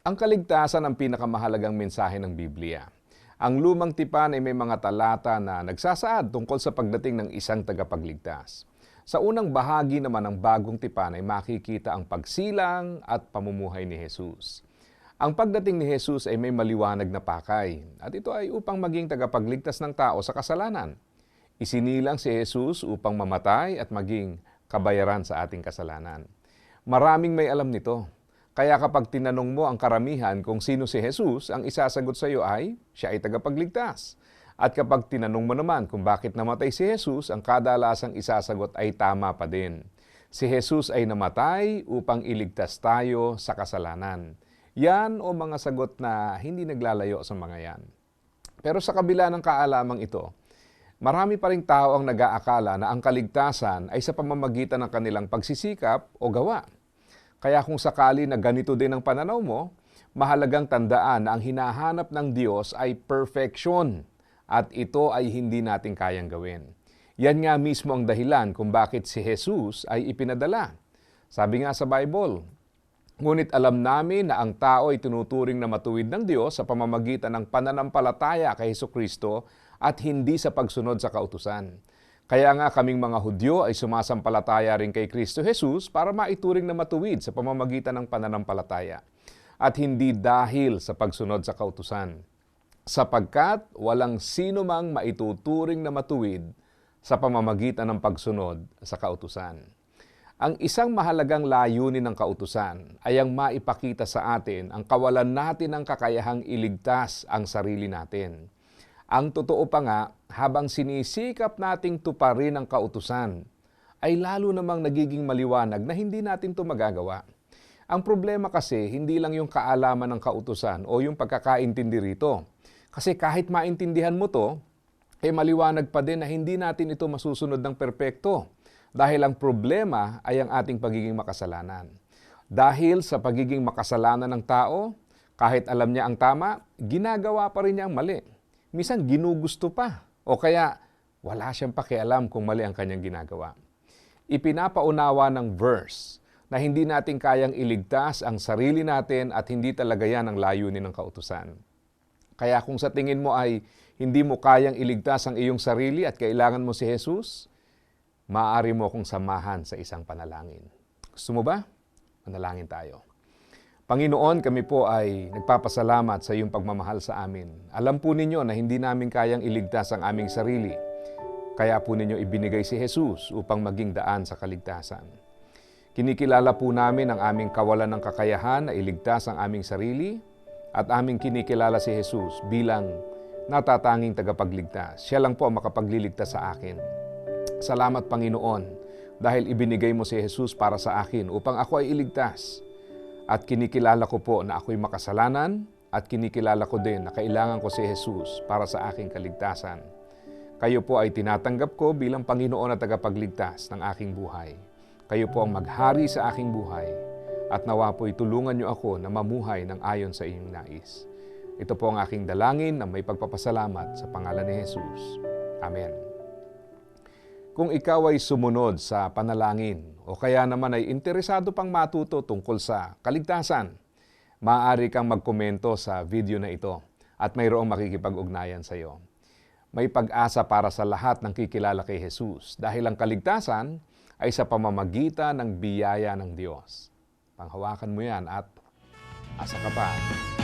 Ang kaligtasan ang pinakamahalagang mensahe ng Biblia. Ang lumang tipan ay may mga talata na nagsasaad tungkol sa pagdating ng isang tagapagligtas. Sa unang bahagi naman ng bagong tipan ay makikita ang pagsilang at pamumuhay ni Jesus. Ang pagdating ni Jesus ay may maliwanag na pakay at ito ay upang maging tagapagligtas ng tao sa kasalanan. Isinilang si Jesus upang mamatay at maging kabayaran sa ating kasalanan. Maraming may alam nito. Kaya kapag tinanong mo ang karamihan kung sino si Jesus, ang isasagot sa iyo ay, siya ay tagapagligtas. At kapag tinanong mo naman kung bakit namatay si Jesus, ang kadalasang isasagot ay tama pa din. Si Jesus ay namatay upang iligtas tayo sa kasalanan. Yan o mga sagot na hindi naglalayo sa mga yan. Pero sa kabila ng kaalamang ito, marami pa rin tao ang nag-aakala na ang kaligtasan ay sa pamamagitan ng kanilang pagsisikap o gawa. Kaya kung sakali na ganito din ang pananaw mo, mahalagang tandaan na ang hinahanap ng Diyos ay perfection at ito ay hindi natin kayang gawin. Yan nga mismo ang dahilan kung bakit si Jesus ay ipinadala. Sabi nga sa Bible, Ngunit alam namin na ang tao ay tinuturing na matuwid ng Diyos sa pamamagitan ng pananampalataya kay Heso Kristo at hindi sa pagsunod sa kautusan. Kaya nga kaming mga Hudyo ay sumasampalataya rin kay Kristo Jesus para maituring na matuwid sa pamamagitan ng pananampalataya at hindi dahil sa pagsunod sa kautusan. Sapagkat walang sino mang maituturing na matuwid sa pamamagitan ng pagsunod sa kautusan. Ang isang mahalagang layunin ng kautusan ay ang maipakita sa atin ang kawalan natin ng kakayahang iligtas ang sarili natin. Ang totoo pa nga, habang sinisikap nating tuparin ang kautusan, ay lalo namang nagiging maliwanag na hindi natin to magagawa. Ang problema kasi, hindi lang yung kaalaman ng kautusan o yung pagkakaintindi rito. Kasi kahit maintindihan mo to, eh maliwanag pa din na hindi natin ito masusunod ng perpekto dahil ang problema ay ang ating pagiging makasalanan. Dahil sa pagiging makasalanan ng tao, kahit alam niya ang tama, ginagawa pa rin niya ang mali. Misan ginugusto pa o kaya wala siyang pakialam kung mali ang kanyang ginagawa. Ipinapaunawa ng verse na hindi natin kayang iligtas ang sarili natin at hindi talaga yan ang layunin ng kautusan. Kaya kung sa tingin mo ay hindi mo kayang iligtas ang iyong sarili at kailangan mo si Jesus, maaari mo akong samahan sa isang panalangin. Gusto mo ba? Manalangin tayo. Panginoon, kami po ay nagpapasalamat sa iyong pagmamahal sa amin. Alam po ninyo na hindi namin kayang iligtas ang aming sarili. Kaya po ninyo ibinigay si Jesus upang maging daan sa kaligtasan. Kinikilala po namin ang aming kawalan ng kakayahan na iligtas ang aming sarili at aming kinikilala si Jesus bilang natatanging tagapagligtas. Siya lang po ang makapagliligtas sa akin. Salamat Panginoon dahil ibinigay mo si Jesus para sa akin upang ako ay iligtas. At kinikilala ko po na ako'y makasalanan at kinikilala ko din na kailangan ko si Jesus para sa aking kaligtasan. Kayo po ay tinatanggap ko bilang Panginoon at tagapagligtas ng aking buhay. Kayo po ang maghari sa aking buhay at nawa po'y tulungan niyo ako na mamuhay ng ayon sa inyong nais. Ito po ang aking dalangin na may pagpapasalamat sa pangalan ni Jesus. Amen. Kung ikaw ay sumunod sa panalangin o kaya naman ay interesado pang matuto tungkol sa kaligtasan, maaari kang magkomento sa video na ito at mayroong makikipag-ugnayan sa iyo. May pag-asa para sa lahat ng kikilala kay Jesus dahil ang kaligtasan ay sa pamamagitan ng biyaya ng Diyos. Panghawakan mo yan at asa ka pa.